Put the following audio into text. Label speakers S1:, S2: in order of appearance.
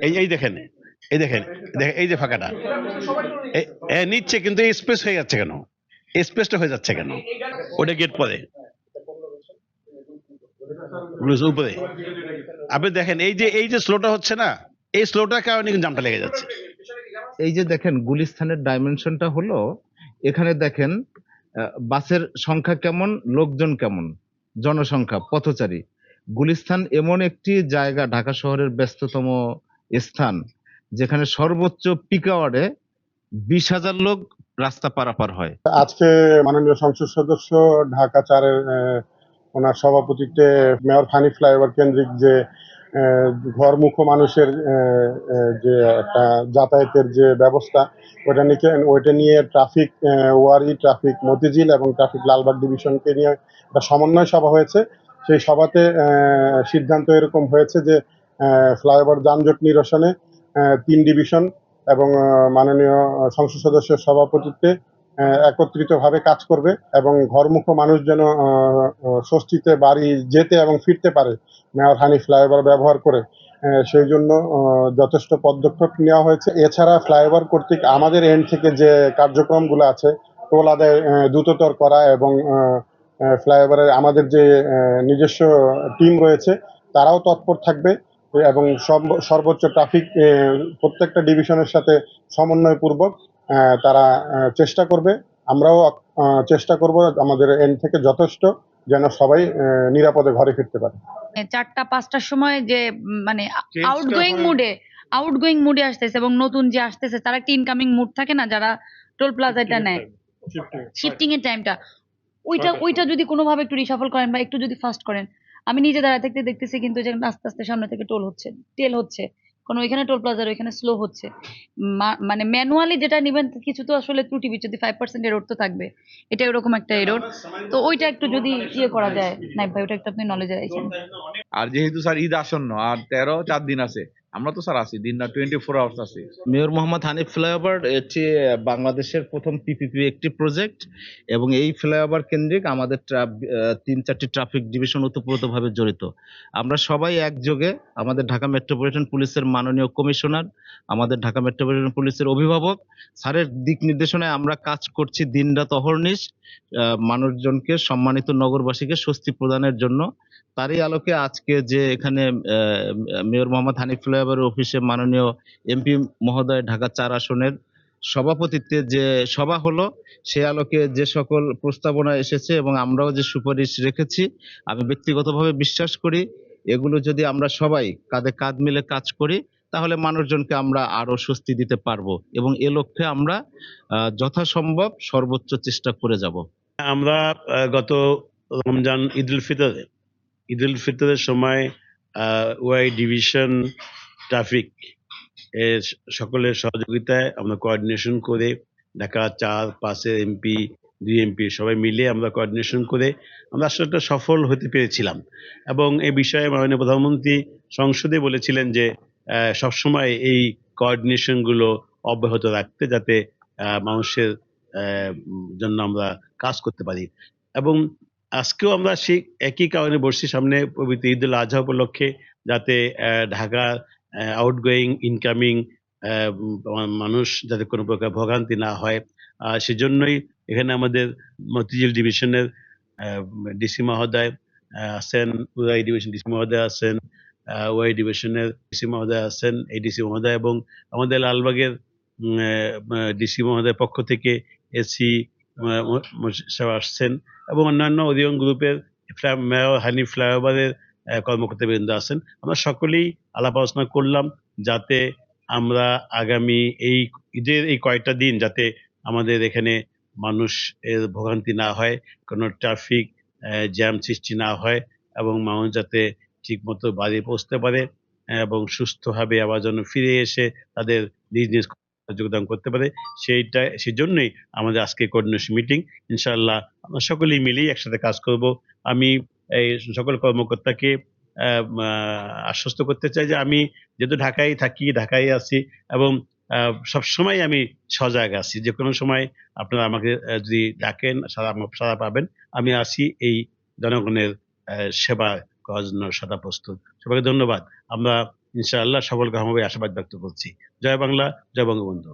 S1: এই এই দেখেন এই দেখেন এই যে ফাঁকাটা। নিচ্ছে কিন্তু স্পেস হয়ে যাচ্ছে কেন? স্পেসটা হয়ে যাচ্ছে কেন? ওটা গেট পরে। উপরে। আপনি দেখেন এই যে এই যে স্লোটা হচ্ছে না এই স্লোটার কারণে কিন্তু জামটা লেগে যাচ্ছে।
S2: এই যে দেখেন গুলিস্তানের ডাইমেনশনটা হলো এখানে দেখেন আহ, বাসের সংখ্যা কেমন লোকজন কেমন জনসংখ্যা পথচারী। গুলিস্তান এমন একটি জায়গা, ঢাকা শহরের ব্যস্ততম স্থান, যেখানে সর্বোচ্চ পিক আওয়ারে বিশ হাজার লোক রাস্তা পারাপার হয়।
S3: আজকে মাননীয় সংসদ সদস্য, ঢাকা চারের ওনার সভাপতিত্বে মেয়র ফানি ফ্লাইওভার কেন্দ্রিক যে ঘরমুখ মানুষের যে একটা যাতায়াতের যে ব্যবস্থা ওটা নিয়ে ওইটা নিয়ে ট্রাফিক ওয়ারি ট্রাফিক মতিঝিল এবং ট্রাফিক লালবাগ ডিভিশনকে নিয়ে একটা সমন্বয় সভা হয়েছে। সেই সভাতে সিদ্ধান্ত এরকম হয়েছে যে ফ্লাইওভার যানজট নিরসনে তিন ডিভিশন এবং মাননীয় সংসদ সদস্যের সভাপতিত্বে একত্রিতভাবে কাজ করবে এবং ঘরমুখ মানুষ যেন স্বস্তিতে বাড়ি যেতে এবং ফিরতে পারে, মেয়র হানি ফ্লাইওভার ব্যবহার করে। সেই জন্য যথেষ্ট পদক্ষেপ নেওয়া হয়েছে। এছাড়া ফ্লাইওভার কর্তৃক আমাদের এন্ড থেকে যে কার্যক্রমগুলো আছে, টোল আদায় দ্রুততর করা এবং ফ্লাইওভারের আমাদের যে নিজস্ব টিম রয়েছে তারাও তৎপর থাকবে এবং সর্বোচ্চ ট্রাফিক প্রত্যেকটা ডিভিশনের সাথে সমন্বয়পূর্বক তারা চেষ্টা করবে। আমরাও চেষ্টা করব আমাদের এন্ড থেকে যথেষ্ট যেন সবাই আহ, নিরাপদে ঘরে ফিরতে পারে।
S4: মানে চারটা পাঁচটার সময় যে মানে আউটগোয়িং মুডে আউটগোয়িং মুডে আসতেছে এবং নতুন যে আসতেছে তারা একটা ইনকামিং মুড থাকে না যারা টোল প্লাজাটা নেয়। শিফটিং এর টাইমটা ওইটা ওইটা যদি কোনোভাবে একটু রিসাফল করেন বা একটু যদি ফাস্ট করেন আমি নিজে দাঁড়ায় থাকতে দেখতেছি কিন্তু যে আস্তে আস্তে সামনে থেকে টোল হচ্ছে টেল হচ্ছে কারণ ওইখানে টোল প্লাজার ওইখানে স্লো হচ্ছে। মা- মানে ম্যানুয়ালি যেটা নিবেন কিছু তো আসলে ত্রুটি বিচ্যুতি ফাইভ পার্সেন্ট এরোড তো থাকবে এটা এরকম একটা এরোড তো ওইটা একটু যদি ইয়ে করা যায় নাইব ভাই ওটা একটু আপনি নলেজে রাখেন
S5: আর যেহেতু স্যার ঈদ আসন্ন আর তেরো চার দিন আছে আমরা তো স্যার আছি, দিন না টোয়েন্টি ফোর আওয়ার্স আছি।
S2: মেয়র মোহাম্মদ হানিফ ফ্লাইওভার এটি বাংলাদেশের প্রথম পিপিপি একটি প্রজেক্ট এবং এই ফ্লাইওভার কেন্দ্রিক আমাদের তিন চারটি ট্রাফিক ডিভিশন ওতপ্রোতভাবে জড়িত। আমরা সবাই একযোগে আমাদের ঢাকা মেট্রোপলিটন পুলিশের মাননীয় কমিশনার আমাদের ঢাকা মেট্রোপলিটন পুলিশের অভিভাবক। স্যারের দিক নির্দেশনায় আমরা কাজ করছি দিনরাত অহর্নিশ। মানুষজনকে সম্মানিত নগরবাসীকে স্বস্তি প্রদানের জন্য। তারই আলোকে আজকে যে এখানে মেয়র মোহাম্মদ হানিফ ফ্লাইওভারের অফিসে মাননীয় এমপি মহোদয় ঢাকা চার আসনের সভাপতিত্বে যে সভা হলো, সে আলোকে যে সকল প্রস্তাবনা এসেছে এবং আমরাও যে সুপারিশ রেখেছি, আমি ব্যক্তিগতভাবে বিশ্বাস করি, এগুলো যদি আমরা সবাই কাঁধে কাঁধ মিলে কাজ করি তাহলে মানুষজনকে আমরা আরও স্বস্তি দিতে পারব এবং এ লক্ষ্যে আমরা যথাসম্ভব সর্বোচ্চ চেষ্টা করে যাব।
S1: আমরা গত রমজান ঈদ উল ফিতরে ঈদ উল ফিতরের সময় ওয়াই ডিভিশন ট্রাফিক এর সকলের সহযোগিতায় আমরা কোঅর্ডিনেশন করে ঢাকা চার, পাঁচের এমপি দুই এমপি সবাই মিলে আমরা কোঅর্ডিনেশন করে আমরা আসলে একটা সফল হতে পেরেছিলাম। এবং এ বিষয়ে মাননীয় প্রধানমন্ত্রী সংসদে বলেছিলেন যে সবসময় এই কোঅর্ডিনেশনগুলো অব্যাহত রাখতে যাতে মানুষের জন্য আমরা কাজ করতে পারি। এবং আজকেও আমরা সেই একই কারণে বসছি সামনে পবিত্র ঈদ উল আজহা উপলক্ষে যাতে ঢাকার আউটগোয়িং ইনকামিং মানুষ যাতে কোনো প্রকার ভোগান্তি না হয়। সেজন্যই এখানে আমাদের মতিঝিল ডিভিশনের ডিসি মহোদয় আছেন, উদয় ডিভিশন ডিসি মহোদয় আছেন ওয়াই ডিভিশনের ডিসি মহোদয় আছেন, এই ডিসি মহোদয় এবং আমাদের লালবাগের ডিসি মহোদয়ের পক্ষ থেকে এসি সাহেব আসছেন এবং অন্যান্য ওদিয়ন গ্রুপের মেয়র হানি ফ্লাইওভারের কর্মকর্তাবৃন্দ আছেন। আমরা সকলেই আলাপ আলোচনা করলাম যাতে আমরা আগামী এই ঈদের এই কয়েকটা দিন যাতে আমাদের এখানে মানুষ এর ভোগান্তি না হয়, কোনো ট্রাফিক জ্যাম সৃষ্টি না হয় এবং মানুষ যাতে ঠিকমতো বাড়ি পৌঁছতে পারে এবং সুস্থভাবে আবার যেন ফিরে এসে তাদের নিজ নিজ যোগদান করতে পারে সেইটা সেজন্যই আমাদের আজকে কোঅর্ডিনেশন মিটিং ইনশাল্লাহ আমরা সকলেই মিলেই একসাথে কাজ করব। আমি এই সকল কর্মকর্তাকে আশ্বস্ত করতে চাই যে আমি যেহেতু ঢাকায় থাকি ঢাকায় আছি এবং আহ, সবসময় আমি সজাগ আছি। যে কোনো সময় আপনারা আমাকে যদি ডাকেন সারা সারা পাবেন। আমি আসি এই জনগণের আহ, করার জন্য সদা প্রস্তুত। সবাইকে ধন্যবাদ। আমরা ইনশাআল্লাহ সফল কামাবে আশাবাদ ব্যক্ত করছি। জয় বাংলা, জয় বঙ্গবন্ধু।